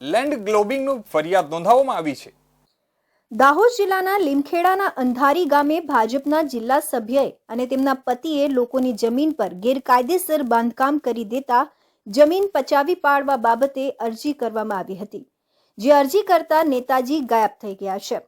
Land ગ્લોબિંગનું ફરિયાદ નોંધાવવામાં આવી છે. દાહોદ જિલ્લાના લીમખેડાના અંધારી ગામે ભાજપના જિલ્લા સભ્યએ અને તેમના પતિએ લોકોની જમીન પર ગેરકાયદેસર બાંધકામ કરી દેતા જમીન પચાવી પાડવા બાબતે અરજી કરવામાં આવી હતી, જે અરજી કરતા નેતાજી ગાયબ થઈ ગયા છે.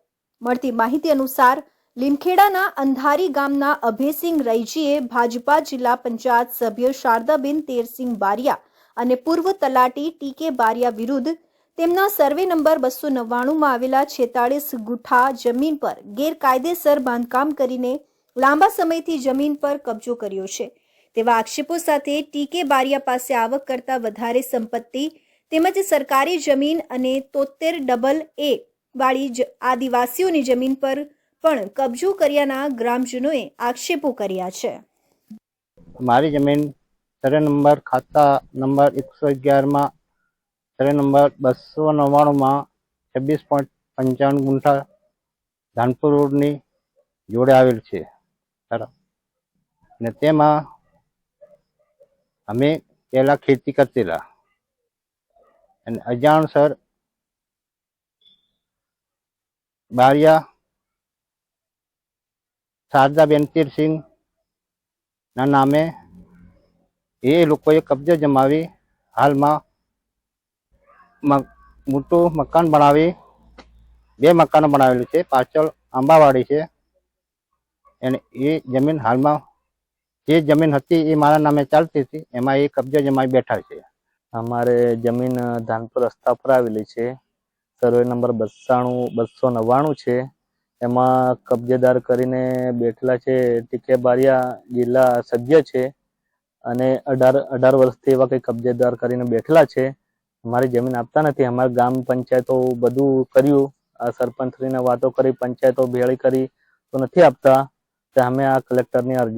મળતી માહિતી અનુસાર, લીમખેડાના અંધારી ગામના અભયસિંહ રૈજીએ ભાજપા જિલ્લા પંચાયત સભ્ય શારદાબેન તેરસિંહ બારિયા અને પૂર્વ તલાટી ટીકે બારિયા વિરુદ્ધ તેમના સર્વે નંબર બસો નવ્વાણુંમાં આવેલા છેતાળીસ ગુઠા જમીન પર ગેરકાયદેસર બાંધકામ કરીને લાંબા સમયથી જમીન પર કબજો કર્યો છે. તેવા આક્ષેપો સાથે ટીકે બારિયા પાસે આવક કરતા વધારે સંપત્તિ તેમજ સરકારી જમીન અને તોતેર ડબલ એ વાળી આદિવાસીઓની જમીન પર પણ કબજો કર્યાના ગ્રામજનોએ આક્ષેપો કર્યા છે. મારી જમીન સરે નંબર ખાતા નંબર એકસો અગિયારમાં સર્વે નંબર બસો નવ્વાણુંમાં છવ્વીસ પોઈન્ટ પંચાવન ગુંઠા ધાનપુર રોડની જોડે આવેલ છે. બરાબર ને તેમાં અમે પહેલાં ખેતી કરતેલા. અને અજાણસર બારિયા, શારદાબેન તીરસિંહ ના નામે એ લોકોએ કબજો જમાવી હાલમાં મોટું મકાન બનાવી, બે મકાનો બનાવેલું છે. પાછળ આંબાવાડી છે. અને એ જમીન હાલમાં, જે જમીન હતી એ મારા નામે ચાલતી હતી. એમાં એ કબજો જમાઈ બેઠા છે. અમારે જમીન ધાનપુર રસ્તા પર આવેલી છે. સર્વે નંબર બસાણું બસો નવ્વાણું છે. એમાં કબજેદાર કરીને બેઠેલા છે. ટીકે બારિયા જિલ્લા સભ્ય છે. અને અઢાર અઢાર વર્ષથી એવા કંઈ કબજેદાર કરીને બેઠેલા છે. અમારી જમીન આપતા નથી. અમારા ગામ પંચાયતો બધું કર્યું. આ સરપંચશ્રીને વાતો કરી, પંચાયતો ભેળી કરી તો નથી આપતા. તો અમે આ કલેક્ટરની અરજી